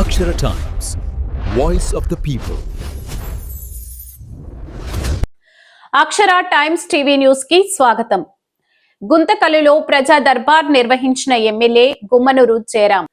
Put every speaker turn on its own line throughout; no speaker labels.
Akshara Times voice of the people
Akshara Times TV న్యూస్కి స్వాగతం. గుంతకల్లులో ప్రజా దర్బార్ నిర్వహించిన ఎమ్మెల్యే గుమ్మనూరు జయరాం.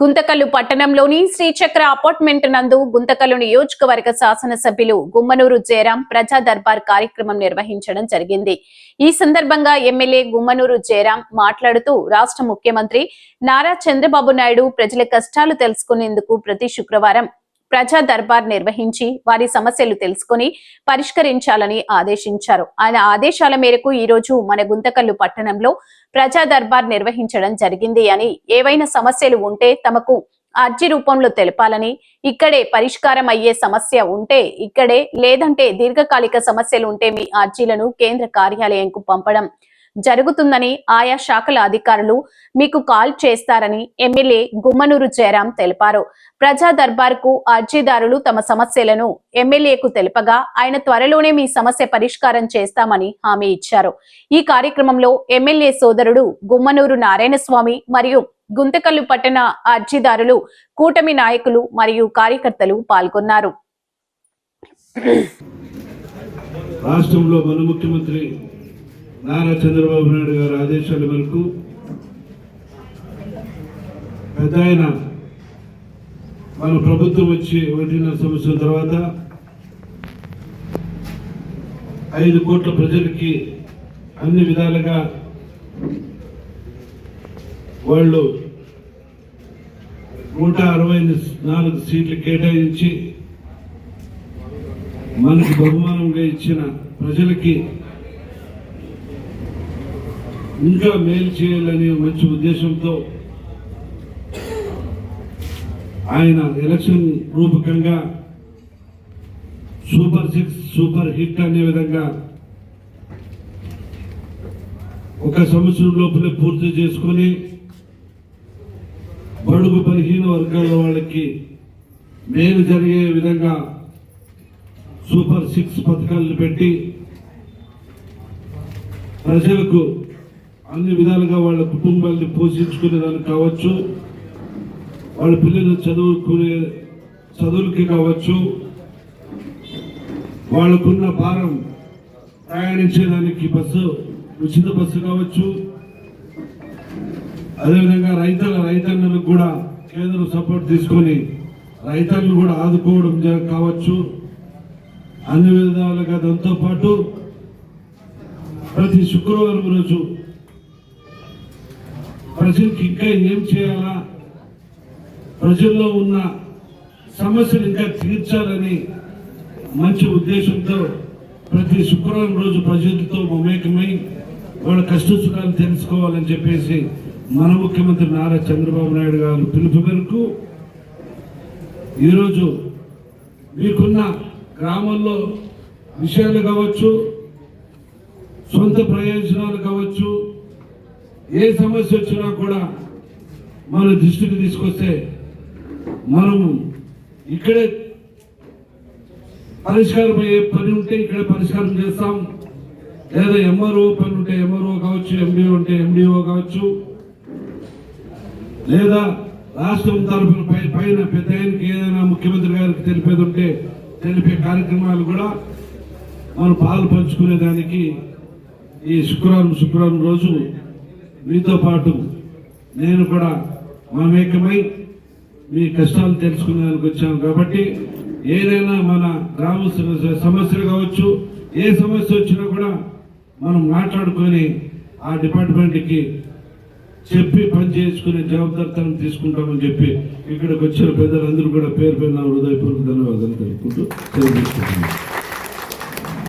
గుంతకల్లు పట్టణంలోని శ్రీచక్ర అపార్ట్మెంట్ నందు గుంతకల్లు నియోజకవర్గ శాసనసభ్యులు గుమ్మనూరు జయరాం ప్రజా దర్బార్ కార్యక్రమం నిర్వహించడం జరిగింది. ఈ సందర్భంగా ఎమ్మెల్యే గుమ్మనూరు జయరాం మాట్లాడుతూ రాష్ట్ర ముఖ్యమంత్రి నారా చంద్రబాబు నాయుడు ప్రజల కష్టాలు తెలుసుకునేందుకు ప్రతి శుక్రవారం ప్రజా దర్బార్ నిర్వహించి వారి సమస్యలు తెలుసుకుని పరిష్కరించాలని ఆదేశించారు. ఆయన ఆదేశాల మేరకు ఈ రోజు మన గుంతకల్లు పట్టణంలో ప్రజా దర్బార్ నిర్వహించడం జరిగింది అని ఏవైనా సమస్యలు ఉంటే తమకు అర్జీ రూపంలో తెలపాలని ఇక్కడే పరిష్కారం అయ్యే సమస్య ఉంటే ఇక్కడే లేదంటే దీర్ఘకాలిక సమస్యలు ఉంటే మీ అర్జీలను కేంద్ర కార్యాలయంకు పంపడం జరుగుతుందని ఆయా శాఖల అధికారులు మీకు కాల్ చేస్తారని ఎమ్మెల్యే గుమ్మనూరు జయరాం తెలిపారు. ప్రజా దర్బార్కు అర్జీదారులు తమ సమస్యలను ఎమ్మెల్యేకు తెలుపగా ఆయన త్వరలోనే మీ సమస్య పరిష్కారం చేస్తామని హామీ ఇచ్చారు. ఈ కార్యక్రమంలో ఎమ్మెల్యే సోదరుడు గుమ్మనూరు నారాయణస్వామి మరియు గుంతకల్లు పట్టణ అర్జీదారులు కూటమి నాయకులు మరియు కార్యకర్తలు పాల్గొన్నారు.
రాష్ట్రంలో మన ముఖ్యమంత్రి నారా చంద్రబాబు నాయుడు గారి ఆదేశాల మేరకు పెద్ద ఆయన మన ప్రభుత్వం వచ్చి ఒకటిన్నర సంవత్సరం తర్వాత ఐదు కోట్ల ప్రజలకి అన్ని విధాలుగా వాళ్ళు నూట అరవై నాలుగు సీట్లు కేటాయించి మనకు బహుమానంగా ఇచ్చిన ప్రజలకి ఇంకా మేలు చేయాలనే మంచి ఉద్దేశంతో ఆయన ఎలక్షన్ రూపకంగా సూపర్ సిక్స్ సూపర్ హిట్ అనే విధంగా ఒక సంవత్సరం లోపలే పూర్తి చేసుకొని బడుగు బలహీన వర్గాల వాళ్ళకి మేలు జరిగే విధంగా సూపర్ సిక్స్ పథకాలను పెట్టి ప్రజలకు అన్ని విధాలుగా వాళ్ళ కుటుంబాన్ని పోషించుకునే దానికి కావచ్చు వాళ్ళ పిల్లలు చదువుకునే చదువులకి కావచ్చు వాళ్ళకున్న భారం ప్రయాణించేదానికి బస్సు ఉచిత బస్సు కావచ్చు. అదేవిధంగా రైతుల రైతన్నలకు కూడా కేంద్రం సపోర్ట్ తీసుకొని రైతులను కూడా ఆదుకోవడం కావచ్చు. అన్ని విధాలుగా దాంతో పాటు ప్రతి శుక్రవారం రోజు ప్రజలకు ఇంకా ఏం చేయాలా? ప్రజల్లో ఉన్న సమస్యలు ఇంకా తీర్చాలని మంచి ఉద్దేశంతో ప్రతి శుక్రవారం రోజు ప్రజలతో మమేకమై వాళ్ళ కష్ట సుఖాలు తెలుసుకోవాలని చెప్పేసి మన ముఖ్యమంత్రి నారా చంద్రబాబు నాయుడు గారు పిలుపు మేరకు ఈరోజు మీకున్న గ్రామంలో విషయాలు కావచ్చు సొంత ప్రయోజనాలు కావచ్చు ఏ సమస్య వచ్చినా కూడా మన దృష్టికి తీసుకొస్తే మనము ఇక్కడే పరిష్కారం అయ్యే పని ఉంటే ఇక్కడ పరిష్కారం చేస్తాం. లేదా ఎంఆర్ఓ పని ఉంటే ఎంఆర్ఓ కావచ్చు ఎండిఓ ఉంటే ఎండిఓ కావచ్చు. లేదా రాష్ట్రం తరఫున పైన పెద్ద ఆయనకి ఏదైనా ముఖ్యమంత్రి గారికి తెలిపేది ఉంటే తెలిపే కార్యక్రమాలు కూడా మనం పాలు పంచుకునేదానికి ఈ శుక్రవారం శుక్రవారం రోజు మీతో పాటు నేను కూడా మమేకమై మీ కష్టాలు తెలుసుకునేందుకు వచ్చాను కాబట్టి ఏదైనా మన గ్రామ సమస్యలు కావచ్చు ఏ సమస్య వచ్చినా కూడా మనం మాట్లాడుకొని ఆ డిపార్ట్మెంట్కి చెప్పి పని చేసుకునే జవాబుదారితనం తీసుకుంటామని చెప్పి ఇక్కడికి వచ్చిన పెద్దలందరూ కూడా పేరు పేరు హృదయపూర్వక ధన్యవాదాలు తెలుపుకుంటూ తెలియజేస్తున్నాను